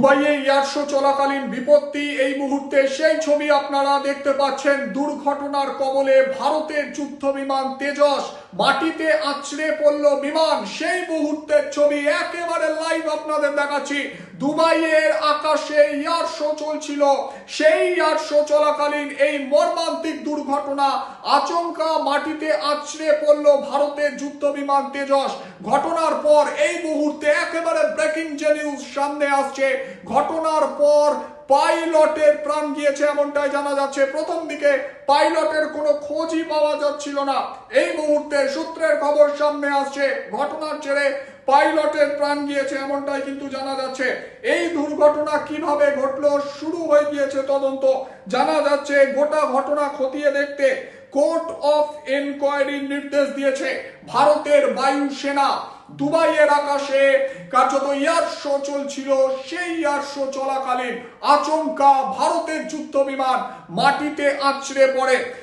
দুবাইয়ে air show চলাকালীন বিপত্তি, এই মুহূর্তে সেই ছবি আপনারা দেখতে পাচ্ছেন। দুর্ঘটনার কবলে ভারতের যুদ্ধ বিমান তেজস মাটিতে আছড়ে পড়ল বিমান। সেই মুহূর্তের ছবি একেবারে লাইভ আপনাদের দেখাচ্ছি। দুবাইয়ের আকাশে ইয়ার শো চলছিল। সেই ইয়ার শো চলাকালীন এই মর্মান্তিক দুর্ঘটনা আচমকা মাটিতে আছড়ে পড়ল ভারতের যুদ্ধ বিমান তেজস। ঘটনার পর এই মুহূর্তে একেবারে ব্রেকিং যে নিউজ সামনে আসছে। ঘটনার পর পাইলটের প্রাণ গিয়েছে এমনটাই জানা যাচ্ছে। প্রথম দিকে পাইলটের কোনো খোঁজই পাওয়া যাচ্ছিল না। এই মুহূর্তে সূত্রের খবর সামনে আসছে। ঘটনার ছেড়ে পাইলটের প্রাণ গিয়েছে এমনটাই কিন্তু জানা যাচ্ছে। এই দুর্ঘটনা কীভাবে ঘটলো শুরু হয়ে গিয়েছে তদন্ত। জানা যাচ্ছে গোটা ঘটনা খতিয়ে দেখতে কোর্ট অফ এনকোয়ারির নির্দেশ দিয়েছে। ভারতের বায়ুসেনা দুবাইয়ের আকাশে কার্যত এয়ার শো চলছিল, সেই ইয়ার শো চলাকালীন আচমকা ভারতের যুদ্ধ বিমান মাটিতে আছড়ে পড়ে।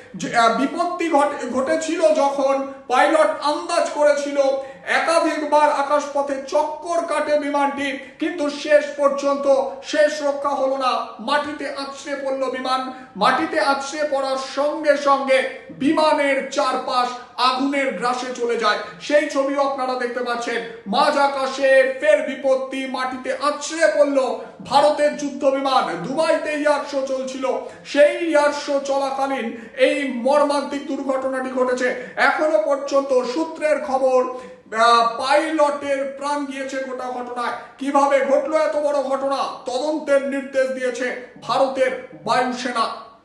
বিপত্তি ঘটে- ঘটেছিল যখন পাইলট আন্দাজ করেছিল একাধিকবার আকাশপথে চক্কর কাটে বিমানটি, কিন্তু শেষ পর্যন্ত শেষ রক্ষা হলো না। মাটিতে আছড়ে পড়ল বিমান। মাটিতে আছড়ে পড়ার সঙ্গে সঙ্গে বিমানের চারপাশ আগুনের গ্রাসে চলে যায়। সেই ছবিও আপনারা দেখতে পাচ্ছেন। মাঝ আকাশে ফের বিপত্তি মাটিতে আছড়ে পড়ল ভারতের যুদ্ধ বিমান। দুবাইতে ইয়ার শো চলছিল। সেই ইয়ার শো চলাকালীন এই মর্মান্তিক দুর্ঘটনাটি ঘটেছে। এখনও পর্যন্ত সূত্রের খবর পাইলটের প্রাণ গিয়েছে গোটা ঘটনায়। কীভাবে ঘটলো এত বড় ঘটনা? তদন্তের নির্দেশ দিয়েছে ভারতের বায়ুসেনা।